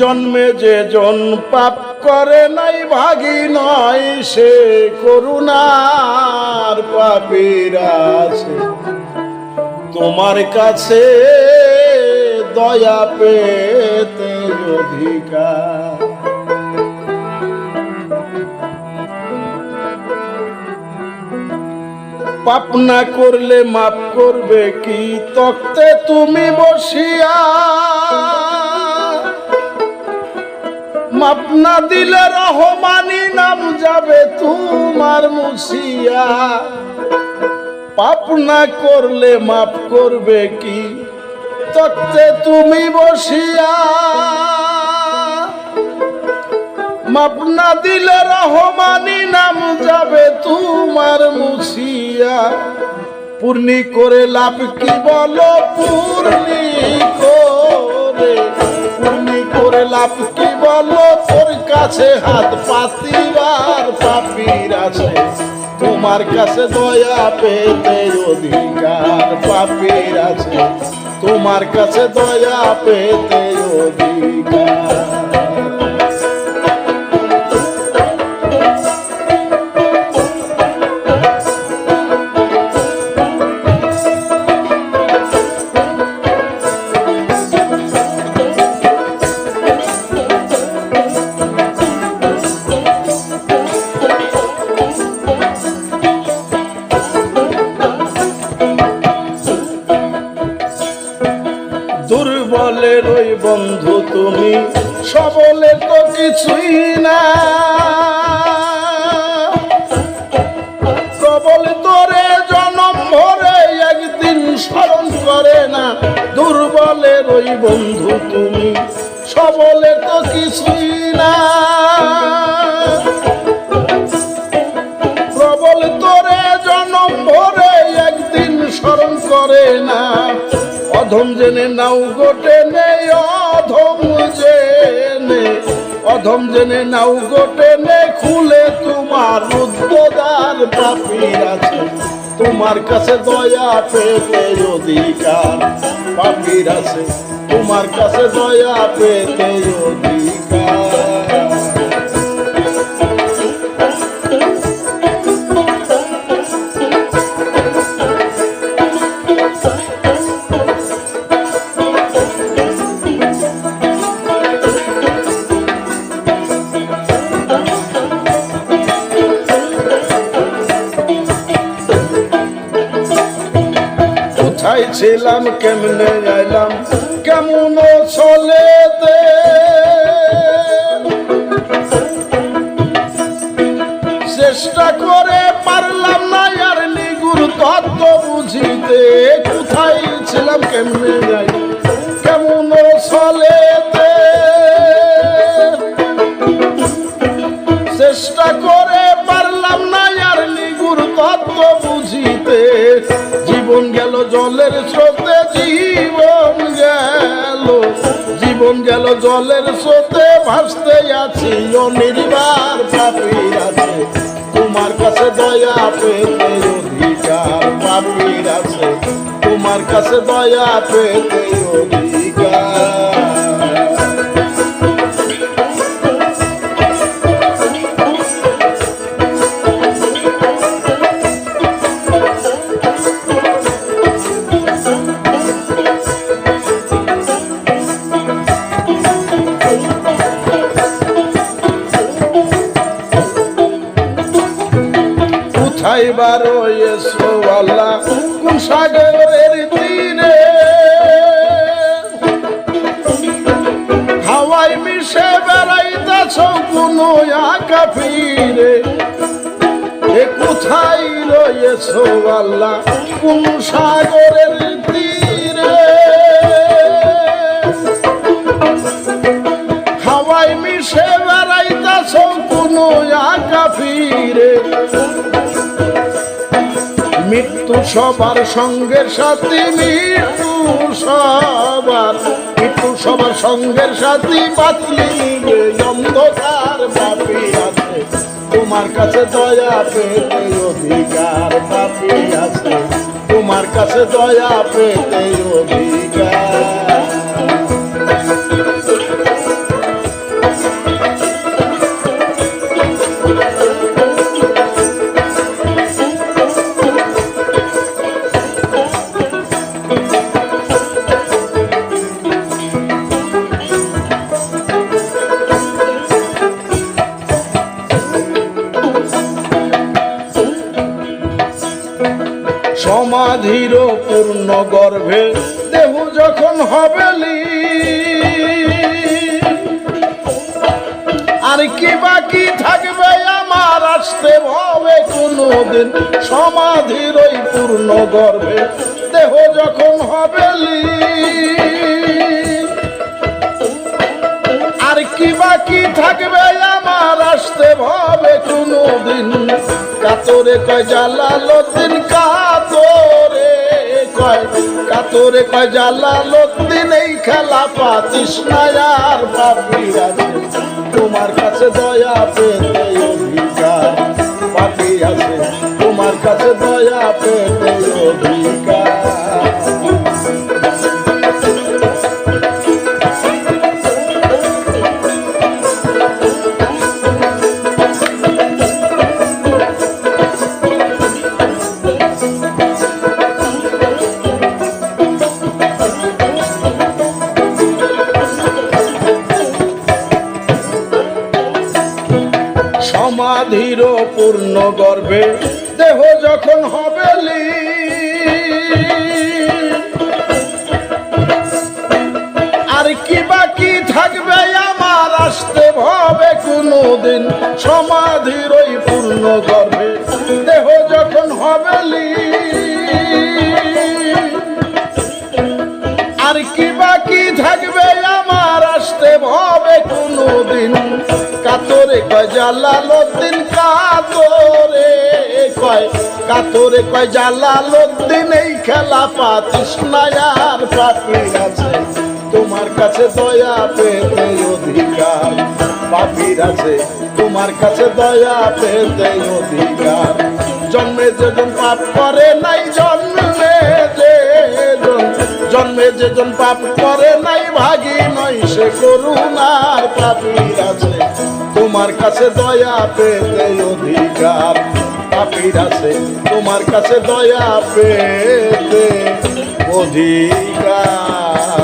জন্মে যে জন পাপ করে নাই, ভাগী নয়, সে করুণার পাপের আছে। তোমার কাছে দয়া পেতে অধিকার। পাপ না করলে মাপ করবে কি তক্তে তুমি বসিয়া? মাপ না দিলে রহমানি নাম যাবে তোমার মুসিয়া। পাপ না করলে মাপ করবে কি তক্তে তুমি বসিয়া? মাপ না দিলে রহমানি নাম যাবে তোমার মুসিয়া পূর্ণি করে লাভ কি বলো? পূর্ণি করে। পূর্ণি করে লাভ কি বলো? তোর কাছে হাত পাতিবার পাপির আছে। তোমার কাছে দয়া পেতে অধিকার পাপির আছে। তোমার কাছে দয়া পেতে অধিকার। বন্ধু তুমি, সবলে তো কিছুই না। প্রবল তোরে জনম ভরে একদিন স্মরণ করে না। দুর্বলের ওই বন্ধু তুমি, সবলে তো কিছুই না। প্রবল তোরে জনম ভরে একদিন স্মরণ করে না। অধম জেনে নাও গোটে নে অধম জেনে। অধম জেনে নাও গোটে নে খুলে তোমার উদ্বোদার পাপির আছে। তোমার কাছে দয়া পেতে অধিকার পাপির আছে। তোমার কাছে দয়া পেতে অধিকার। ছিলাম কেমনে আইলাম? কেমন চলে দে চেষ্টা করে পারলাম না আর নিগুর তত্ত্ব বুঝিতে। কোথায় ছিলাম কেমনে যাই? কেমন চলে চেষ্টা করে পারলাম জীবন গেল, জলের স্রোতে জীবন গেল। জীবন গেল, জলের স্রোতে ভাসতে আছি অনির্বার পাপি আছে। তোমার কাছে দয়া পেতে অধিকার পাপির আছে। তোমার কাছে দয়া পেতে অধিকার। কোথায় বারো এসো আল্লাহ সাগরের তীরে হাওয়াই মিশে বেড়াইতেছ কোন আঁকা ফিরে। এ কোথায় রয়েছো আল্লাহ কোন সাগরের তীরে। হাওয়াই মিশে বেড়াইতেছ কোন আঁকা সবার সঙ্গের সাথে মৃত্যু সবার। মৃত্যু সবার সঙ্গের সাথে পাতলি অন্ধকার বাপি আছে। তোমার কাছে দয়া পেতে অধিকার বাপি আছে। তোমার কাছে দয়া পেতে অধিকার সমাধির পূর্ণ গর্ভে দেহ যখন হবে আর কি বাকি থাকবে আমার আসতে হবে কোনোদিন? সমাধির ওই পূর্ণ গর্ভে দেহ যখন হবে আর কি বাকি থাকবে আমার আসতে হবে কোনোদিন? কাতরে কয় জালালুদ্দিন কাতরে। কয়, কাতরে কয় জালালুদ্দিন এই খেলা পাতিস না আর পাপিরা তোমার কাছে দয়া পেতে অধিকার পাপি আছে। তোমার কাছে দয়া পেতে সমাধির পূর্ণ গর্ভে দেহ যখন হবে আর কি বাকি থাকবে আমার আসতে হবে কোনোদিন সমাধির পূর্ণ গর্ভে দেহ যখন হবে আর কি কয় জালালুদ্দিন কাতরে, কয় কাতরে কয় জালালুদ্দিন এই খেলা পাতিস না আর পাপি আছে। তোমার কাছে দয়া পেতে অধিকার, পাপির আছে। তোমার কাছে দয়া পেতে অধিকার। জন্মে যেজন পাপ করে নাই, জন্মে যেজন জন্মে যেজন পাপ করে নাই, ভাগি নয় সে করুণার তোমার কাছে দয়া পেতে অধিকার। পাপির আছে তোমার কাছে দয়া পেতে অধিকার।